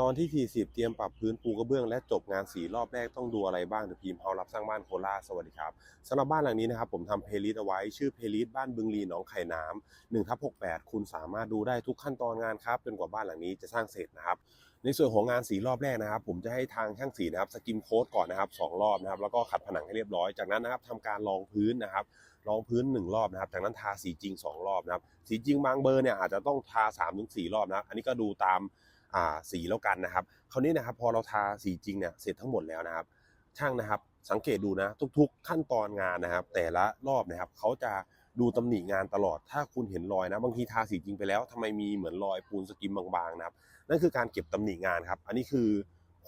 ตอนที่ 40 เตรียมปรับพื้นปูกระเบื้องและจบงานสีรอบแรกต้องดูอะไรบ้างเดี๋ยวพิมพ์เฮารับสร้างบ้านโคราชสวัสดีครับสำหรับบ้านหลังนี้นะครับผมทำเพลย์ลิสต์เอาไว้ชื่อเพลย์ลิสต์บ้านบึงลีหนองไข่น้ำ1ทับ68คุณสามารถดูได้ทุกขั้นตอนงานครับจนกว่าบ้านหลังนี้จะสร้างเสร็จนะครับในส่วนของงานสีรอบแรกนะครับ ผมจะให้ทางช่างสีนะครับสกิมโค้ดก่อนนะครับสองรอบนะครับแล้วก็ขัดผนังให้เรียบร้อยจากนั้นนะครับทำการรองพื้นนะครับรองพื้น 1 รอบนะครับ จากนั้นทาสีจริง 2 รอบนะครับ สีจริงบางเบอร์เนี่ยอาจจะต้องทา3-4รอบนะอันนี้ก็ดูตาม สีแล้วกันนะครับคราวนี้นะครับพอเราทาสีจริงเนี่ยเสร็จทั้งหมดแล้วนะครับ ช่างนะครับสังเกตดูนะทุก ๆ ขั้นตอนงานนะครับ แต่ละรอบนะครับเขาจะดูตำหนิงานตลอดถ้าคุณเห็นรอยนะ บางทีทาสีจริงไปแล้วทำไมมีเหมือนรอยปูนสกิมบางๆนะครับ นั่นคือการเก็บตำหนิงานครับ อันนี้คือ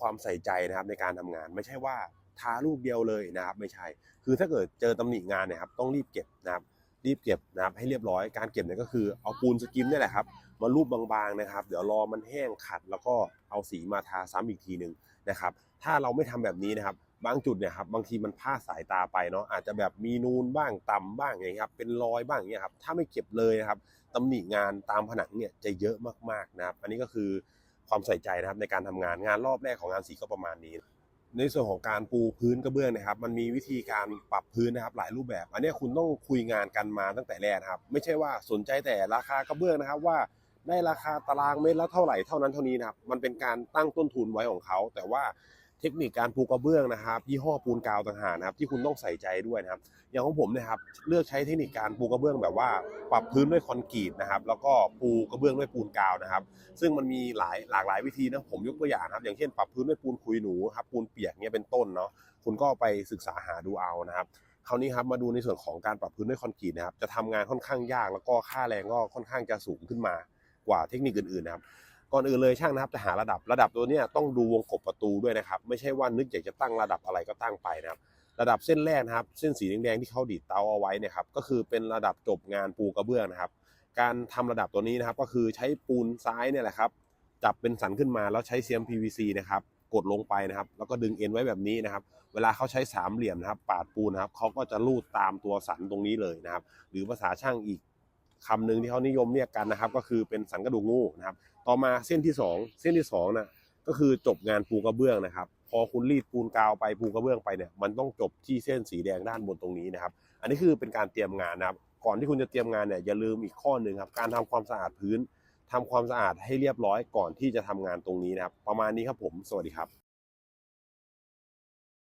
ความใส่ใจนะครับในการทำงานไม่ใช่ว่าทาลูกเดียวเลยนะครับ ไม่ใช่ คือถ้าเกิดเจอตำหนิงานเนี่ยครับต้องรีบเก็บนะครับ รีบเก็บนะครับให้เรียบร้อย การเก็บเนี่ยก็คือเอาปูนสกิมเนี่ยแหละครับมารูปบางๆนะครับ เดี๋ยวรอมันแห้งขัดแล้วก็เอาสีมาทาซ้ำอีกทีหนึ่งนะครับ ถ้าเราไม่ทำแบบนี้นะครับ บางจุดเนี่ยครับบางทีมันพลาดสายตาไปเนาะอาจจะแบบมีนูนบ้างต่ำบ้างอย่างเงี้ยครับเป็นรอยบ้างอย่างเงี้ยครับถ้าไม่เก็บเลยนะครับตำหนิงานตามผนังเนี่ยจะเยอะมากๆนะครับ อันนี้ก็คือความใส่ใจนะครับในการทำงานงานรอบแรกของงานสีก็ประมาณนี้ ในส่วนของการปูพื้นกระเบื้องนะครับ มันมีวิธีการปรับพื้นนะครับ หลายรูปแบบ อันนี้คุณต้องคุยงานกันมาตั้งแต่แรกนะครับ ไม่ใช่ว่าสนใจแต่ราคากระเบื้องนะครับ ว่าได้ราคาตารางเมตรละเท่าไหร่เท่านั้นเท่านี้นะครับ มันเป็นการตั้งต้นทุนไว้ของเขา แต่ว่า เทคนิคการปูกระเบื้องนะครับยี่ห้อปูนกาวต่างหากนะครับที่คุณต้องใส่ใจด้วยนะครับ อย่างของผมนะครับเลือกใช้เทคนิคการปูกระเบื้องแบบว่า ปรับพื้นด้วยคอนกรีตนะครับ แล้วก็ปูกระเบื้องด้วยปูนกาวนะครับ ซึ่งมันมีหลายหลากหลายวิธีนะผมยกตัวอย่างครับ อย่างเช่นปรับพื้นด้วยปูนคุยหนูครับปูนเปียกเนี่ยเป็นต้นเนาะคุณก็ไปศึกษาหาดูเอานะครับคราวนี้ครับมาดูในส่วนของการปรับพื้นด้วยคอนกรีตนะครับจะทำงานค่อนข้างยากแล้วก็ค่าแรงก็ค่อนข้างจะสูงขึ้นมากว่าเทคนิคอื่นๆนะครับ ก่อนอื่นเลยช่างนะครับจะหาระดับระดับตัวเนี้ยต้องดูวงกบประตูด้วยนะครับ ไม่ใช่ว่านึกอยากจะตั้งระดับอะไรก็ตั้งไปนะครับ ระดับเส้นแรกนะครับ เส้นสีแดงๆที่เขาดีดเตาเอาไว้เนี่ยครับก็คือเป็นระดับจบงานปูกระเบื้องนะครับ การทำระดับตัวนี้นะครับ ก็คือใช้ปูนซ้ายเนี่ยแหละครับจับเป็นสันขึ้นมาแล้วใช้เสียม PVC นะครับกดลงไปนะครับ แล้วก็ดึงเอ็นไว้แบบนี้นะครับ เวลาเขาใช้สามเหลี่ยมนะครับ ปาดปูนนะครับเขาก็จะลูดตามตัวสันตรงนี้เลยนะครับ หรือภาษาช่างอีก คำหนึ่งที่เขานิยมเรียกกันนะครับ ก็คือเป็นสันกระดูกงูนะครับ ต่อมาเส้นที่สองเส้นที่สองนะก็คือจบงานปูกระเบื้องนะครับ พอคุณรีดปูนกาวไปปูกระเบื้องไปเนี่ยมันต้องจบที่เส้นสีแดงด้านบนตรงนี้นะครับ อันนี้คือเป็นการเตรียมงานนะครับ ก่อนที่คุณจะเตรียมงานเนี่ยอย่าลืมอีกข้อหนึ่งครับการทำความสะอาดพื้นทำความสะอาดให้เรียบร้อยก่อนที่จะทำงานตรงนี้นะครับ ประมาณนี้ครับผม สวัสดีครับ